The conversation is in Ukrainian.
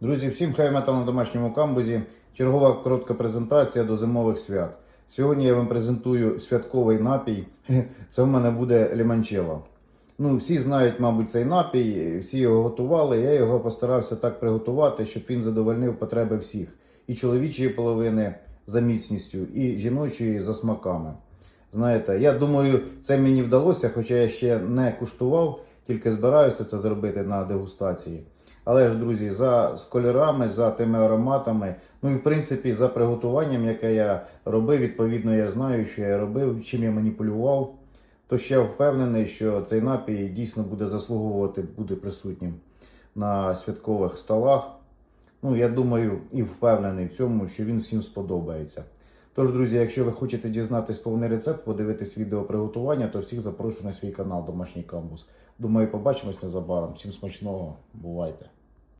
Друзі, всім хай метал на домашньому камбузі. Чергова коротка презентація до зимових свят. Сьогодні я вам презентую святковий напій. Це в мене буде ліманчело. Ну, всі знають, мабуть, цей напій, всі його готували. Я його постарався так приготувати, щоб він задовольнив потреби всіх. І чоловічої половини за міцністю, і жіночої за смаками. Знаєте, я думаю, це мені вдалося, хоча я ще не куштував, тільки збираюся це зробити на дегустації. Але ж, друзі, за з кольорами, за тими ароматами, ну і в принципі за приготуванням, яке я робив, відповідно, я знаю, що я робив, чим я маніпулював. То ще впевнений, що цей напій дійсно буде заслуговувати, буде присутнім на святкових столах. Ну, я думаю, і впевнений в цьому, що він всім сподобається. Тож, друзі, якщо ви хочете дізнатись повний рецепт, подивитись відео приготування, то всіх запрошую на свій канал Домашній Камбус. Думаю, побачимось незабаром. Всім смачного, бувайте!